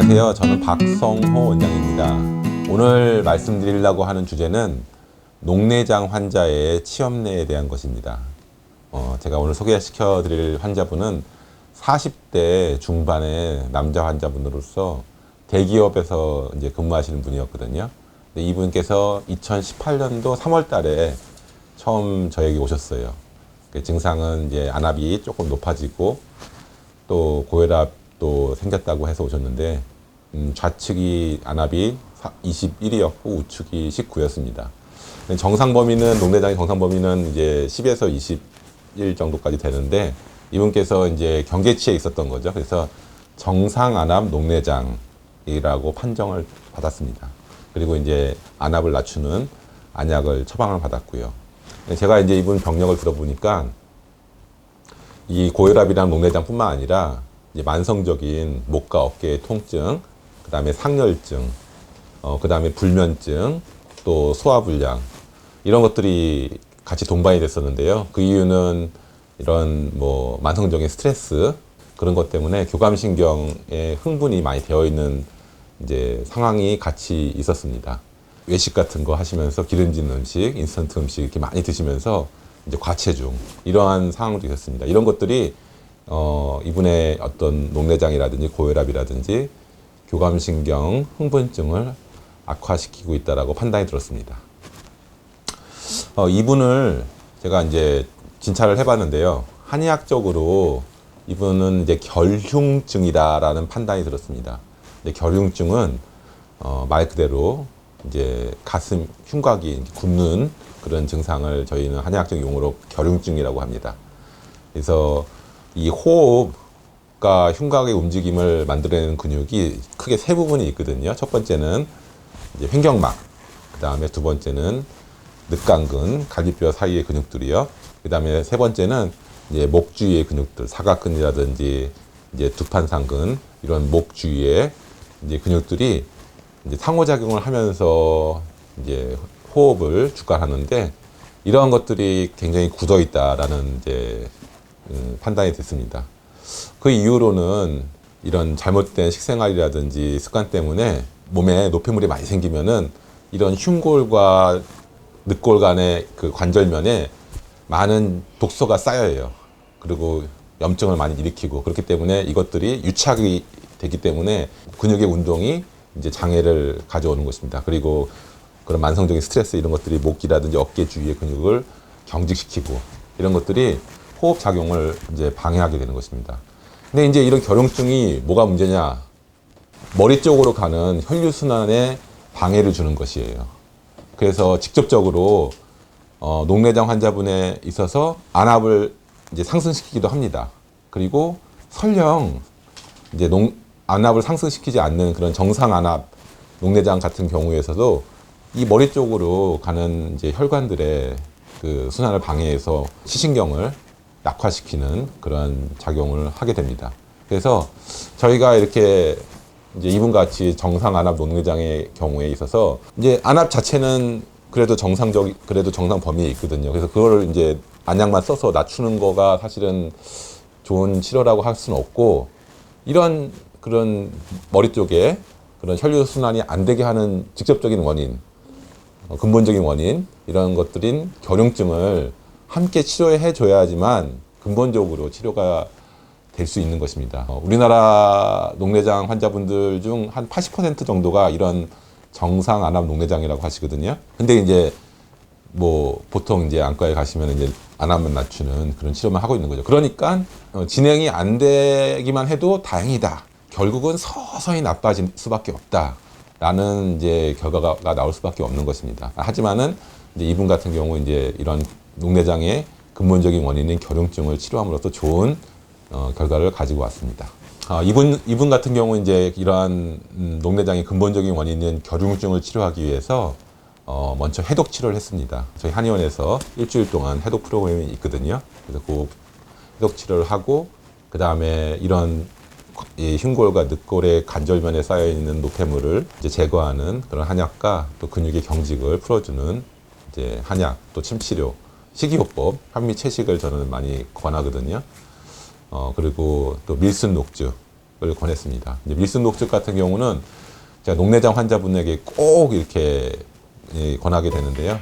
안녕하세요. 저는 박성호 원장입니다. 오늘 말씀드리려고 하는 주제는 녹내장 환자의 치염내에 대한 것입니다. 어, 제가 오늘 소개시켜 드릴 환자분은 40대 중반의 남자 환자분으로서 대기업에서 이제 근무하시는 분이었거든요. 근데 이분께서 2018년도 3월 달에 처음 저에게 오셨어요. 그 증상은 이제 안압이 조금 높아지고 또 고혈압 도 생겼다고 해서 오셨는데 음, 좌측이 안압이 21이었고 우측이 19였습니다. 정상 범위는 녹내장의 정상 범위는 이제 10에서 21 정도까지 되는데 이분께서 이제 경계치에 있었던 거죠. 그래서 정상 안압 녹내장이라고 판정을 받았습니다. 그리고 이제 안압을 낮추는 안약을 처방을 받았고요. 제가 이제 이분 병력을 들어보니까 이 고혈압이랑 녹내장뿐만 아니라 만성적인 목과 어깨의 통증, 그 다음에 상열증, 어, 그 다음에 불면증, 또 소화불량 이런 것들이 같이 동반이 됐었는데요. 그 이유는 이런 뭐 만성적인 스트레스 그런 것 때문에 교감신경에 흥분이 많이 되어 있는 이제 상황이 같이 있었습니다. 외식 같은 거 하시면서 기름진 음식, 인스턴트 음식 이렇게 많이 드시면서 이제 과체중 이러한 상황도 있었습니다. 이런 것들이 어, 이분의 어떤 녹내장이라든지 고혈압이라든지 교감신경 흥분증을 악화시키고 있다라고 판단이 들었습니다. 어, 이분을 제가 이제 진찰을 해봤는데요. 한의학적으로 이분은 이제 결흉증이다라는 판단이 들었습니다. 결흉증은 어, 말 그대로 이제 가슴 흉곽이 굳는 그런 증상을 저희는 한의학적 용어로 결흉증이라고 합니다. 그래서 이 호흡과 흉곽의 움직임을 만들어내는 근육이 크게 세 부분이 있거든요. 첫 번째는 이제 횡격막, 그 다음에 두 번째는 늑간근, 갈비뼈 사이의 근육들이요. 그 다음에 세 번째는 이제 목 주위의 근육들, 사각근이라든지 이제 두판상근 이런 목 주위의 이제 근육들이 이제 상호작용을 하면서 이제 호흡을 주관하는데 이러한 것들이 굉장히 굳어 있다라는 이제 음, 판단이 됐습니다. 그 이후로는 이런 잘못된 식생활이라든지 습관 때문에 몸에 노폐물이 많이 생기면은 이런 흉골과 늑골 간의 그 관절면에 많은 독소가 쌓여요. 그리고 염증을 많이 일으키고 그렇기 때문에 이것들이 유착이 되기 때문에 근육의 운동이 이제 장애를 가져오는 것입니다. 그리고 그런 만성적인 스트레스 이런 것들이 목이라든지 어깨 주위의 근육을 경직시키고 이런 것들이 호흡 작용을 이제 방해하게 되는 것입니다. 근데 이제 이런 결용증이 뭐가 문제냐? 머리 쪽으로 가는 혈류 순환에 방해를 주는 것이에요. 그래서 직접적으로 어, 녹내장 환자분에 있어서 안압을 이제 상승시키기도 합니다. 그리고 설령 이제 농, 안압을 상승시키지 않는 그런 정상 안압 녹내장 같은 경우에서도 이 머리 쪽으로 가는 이제 혈관들의 그 순환을 방해해서 시신경을 약화시키는 그런 작용을 하게 됩니다. 그래서 저희가 이렇게 이제 이분 같이 정상 안압 녹내장의 경우에 있어서 이제 안압 자체는 그래도 정상적 그래도 정상 범위에 있거든요. 그래서 그거를 이제 안약만 써서 낮추는 거가 사실은 좋은 치료라고 할 수는 없고 이런 그런 머리 쪽에 그런 혈류 순환이 안 되게 하는 직접적인 원인, 어, 근본적인 원인 이런 것들인 결용증을 함께 치료해 줘야지만 근본적으로 치료가 될 수 있는 것입니다. 어, 우리나라 녹내장 환자분들 중 한 80% 정도가 이런 정상 안압 녹내장이라고 하시거든요. 근데 이제 뭐 보통 이제 안과에 가시면 이제 안압만 낮추는 그런 치료만 하고 있는 거죠. 그러니까 어, 진행이 안 되기만 해도 다행이다. 결국은 서서히 나빠질 수밖에 없다 라는 이제 결과가 나올 수밖에 없는 것입니다. 하지만은 이제 이분 같은 경우 이제 이런 녹내장의 근본적인 원인인 결용증을 치료함으로써 좋은 어, 결과를 가지고 왔습니다. 아, 이분 이분 같은 경우 이제 이러한 음, 녹내장의 근본적인 원인인 결용증을 치료하기 위해서 어, 먼저 해독 치료를 했습니다. 저희 한의원에서 일주일 동안 해독 프로그램이 있거든요. 그래서 그 해독 치료를 하고 그 다음에 이런 이 흉골과 늑골의 관절면에 쌓여 있는 노폐물을 이제 제거하는 그런 한약과 또 근육의 경직을 풀어주는 이제 한약 또 침치료 식이요법 현미 채식을 저는 많이 권하거든요. 어 그리고 또 밀순 녹주 권했습니다. 이제 윌슨 녹즙 같은 경우는 제가 녹내장 환자분에게 꼭 이렇게 예, 권하게 되는데요.